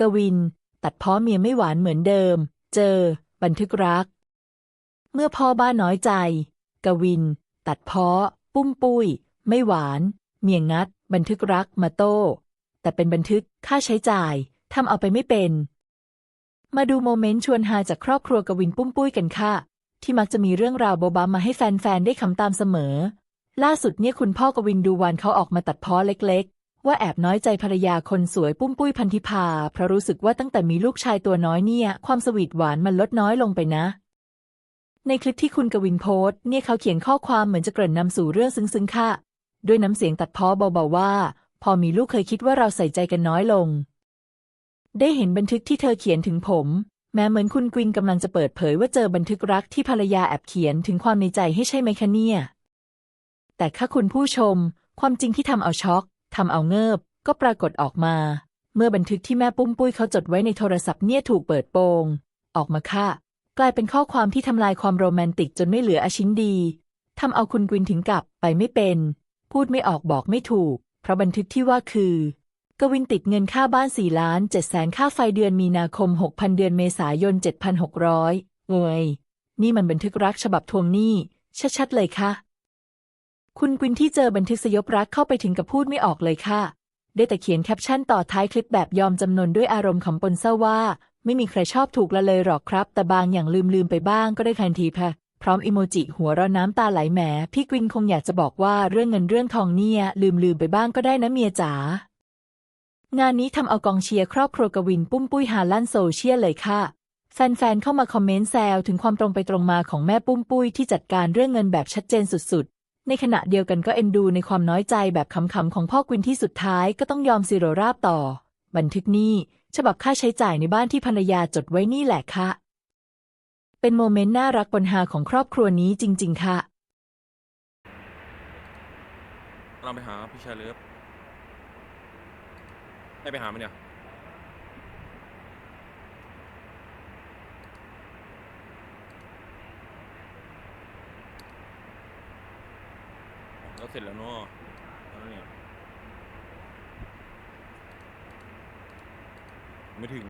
กวิน ตัดพ้อเมียไม่หวานเหมือนเดิม เจอ บันทึกรัก เมื่อพ่อบ้านน้อยใจ กวิน ตัดพ้อ ปุ้มปุ้ย ไม่หวาน เมียงัด บันทึกรักมาโต้ แต่เป็นบันทึกค่าใช้จ่ายทำเอาไปไม่เป็น มาดูโมเมนต์ชวนฮาจากครอบครัวกวินปุ้มปุ้ยกันค่ะ ที่มักจะมีเรื่องราวโบบามาให้แฟนๆได้ขำตามเสมอ ล่าสุดเนี่ยคุณพ่อกวินดูวานเขาออกมาตัดพ้อเล็ก ว่าแอบน้อยใจภรรยาคนสวยปุ้มปุ้ยพันธิพาเพราะรู้สึกว่าตั้งแต่มีลูกชายตัวน้อยเนี่ย ความสวีทหวานมันลดน้อยลงไปนะ ในคลิปที่คุณกวินโพสต์ เนี่ยเขาเขียนข้อความเหมือนจะเกริ่นนำสู่เรื่องซึ้งๆค่ะ ด้วยน้ำเสียงตัดพ้อเบาๆว่า พอมีลูกเคยคิดว่าเราใส่ใจกันน้อยลง ได้เห็นบันทึกที่เธอเขียนถึงผม แม้เหมือนคุณกวินกำลังจะเปิดเผยว่าเจอบันทึกรักที่ภรรยาแอบเขียนถึงความในใจให้ใช่ไหมคะเนี่ยแต่ถ้าคุณผู้ชม ความจริงที่ทำเอาช็อก ทำเอาเงิบก็ปรากฏออกมา เมื่อบันทึกที่แม่ปุ้มปุ้ยเขาจดไว้ในโทรศัพท์เนี่ยถูกเปิดโปง ออกมาค่ะ กลายเป็นข้อความที่ทำลายความโรแมนติกจนไม่เหลืออาชิ้นดีทำเอาคุณกวินถึงกับไปไม่เป็น พูดไม่ออกบอกไม่ถูก เพราะบันทึกที่ว่าคือกวินติดเงินค่าบ้าน 4 ล้าน7แสนค่าไฟเดือนมีนาคม 6,000 เดือนเมษายน 7,600เงยนี่มันบันทึกรักฉบับทวงหนี้ชัดๆเลยค่ะ คุณกวินที่เจอบันทึกสยบรักเข้าไปถึงกับพูดไม่ออกเลยค่ะ ได้แต่เขียนแคปชั่นต่อท้ายคลิปแบบยอมจำนนด้วยอารมณ์ขำปนเศร้าว่า ไม่มีใครชอบถูกละเลยหรอกครับ แต่บางอย่างลืมลืมไปบ้างก็ได้ทันทีค่ะพร้อมอิโมจิหัวเร้อนน้ำตาไหลแหมพี่กวินคงอยากจะบอกว่าเรื่องเงินเรื่องทองเนี่ยลืมลืมไปบ้างก็ได้นะเมียจ๋างานนี้ทำเอากองเชียร์ครอบครัวกวินปุ้มปุ้ยหาลั่นโซเชียลเลยค่ะแฟนๆเข้ามาคอมเมนต์แซวถึงความตรงไปตรงมาของแม่ปุ้มปุ้ยที่จัดการเรื่องเงินแบบชัดเจนสุด ในขณะเดียวกันก็เอ็นดูในความน้อยใจแบบขำๆของพ่อกวินที่สุดท้ายก็ต้องยอมซิโรราบต่อ บันทึกหนี้ฉบับค่าใช้จ่ายในบ้านที่ภรรยาจดไว้นี่แหละค่ะ เป็นโมเมนต์น่ารักปนฮาของครอบครัวนี้จริง ๆ ค่ะ เราไปหาพี่ชายเลิฟได้ไปหามันเนี่ย แล้วเสร็จแล้วเนาะแล้วเนี่ยไม่ถึง